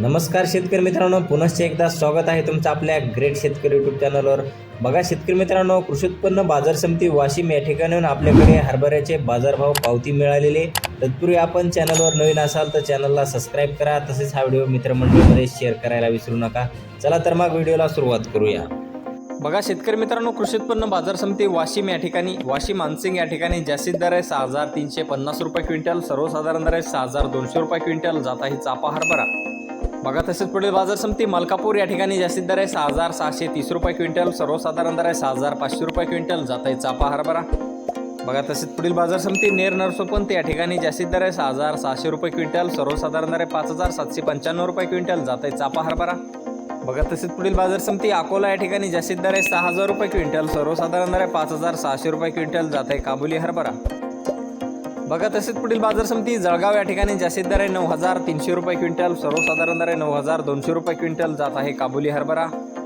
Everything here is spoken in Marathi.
नमस्कार शेतकरी मित्रांनो पुनश्च एकदा स्वागत आहे तुमचं आपल्या ग्रेट शेतकरी यूट्यूब चॅनलवर बघा शेतकरी मित्रांनो कृषी उत्पन्न बाजार समिती वाशिम या ठिकाणाहून आपल्याकडे हरभऱ्याचे बाजारभाव पावती मिळालेले तत्पूर्वी आपण चॅनलवर नवीन असाल तर चॅनलला सबस्क्राईब करा तसेच हा व्हिडिओ मित्रमंडळीमध्ये शेअर करायला विसरू नका. चला तर मग व्हिडिओला सुरुवात करूया. बघा शेतकरी मित्रांनो कृषी उत्पन्न बाजार समिती वाशिम या ठिकाणी वाशिम मानसिंग या ठिकाणी जास्तीत दर आहे सहा हजार तीनशे पन्नास रुपये क्विंटल सर्वसाधारण दर आहे सहा हजार दोनशे रुपये क्विंटल जात आहे चापा हरभरा. बघा तसेच पुढील बाजार समिती मलकापूर या ठिकाणी जास्तीत दर आहे सहा हजार सहाशे तीस रुपये क्विंटल सर्वसाधारण दर आहे सहा हजार पाचशे रुपये क्विंटल जात आहे चापा हरभरा. बघा तसेच पुढील बाजार समिती नेर नरसोपंत या ठिकाणी जास्तीत दर आहे सहा हजार सहाशे रुपये क्विंटल सर्वसाधारण दर आहे पाच हजार सातशे पंच्याण्णव रुपये क्विंटल जात आहे चापा हरभरा. बघा तसेच पुढील बाजार समिती अकोला या ठिकाणी जास्तीत दर आहे सहा हजार रुपये क्विंटल सर्वसाधारण दर आहे पाच हजार सहाशे रुपये क्विंटल जात आहे काबुली हरभरा. बघा तसेच पुढील बाजार समिती जळगाव या ठिकाणी जास्तीत दर आहे नऊ हजार तीनशे रुपये क्विंटल सर्वसाधारण दर आहे नऊ हजार दोनशे रुपये क्विंटल जात आहे काबुली हरभरा.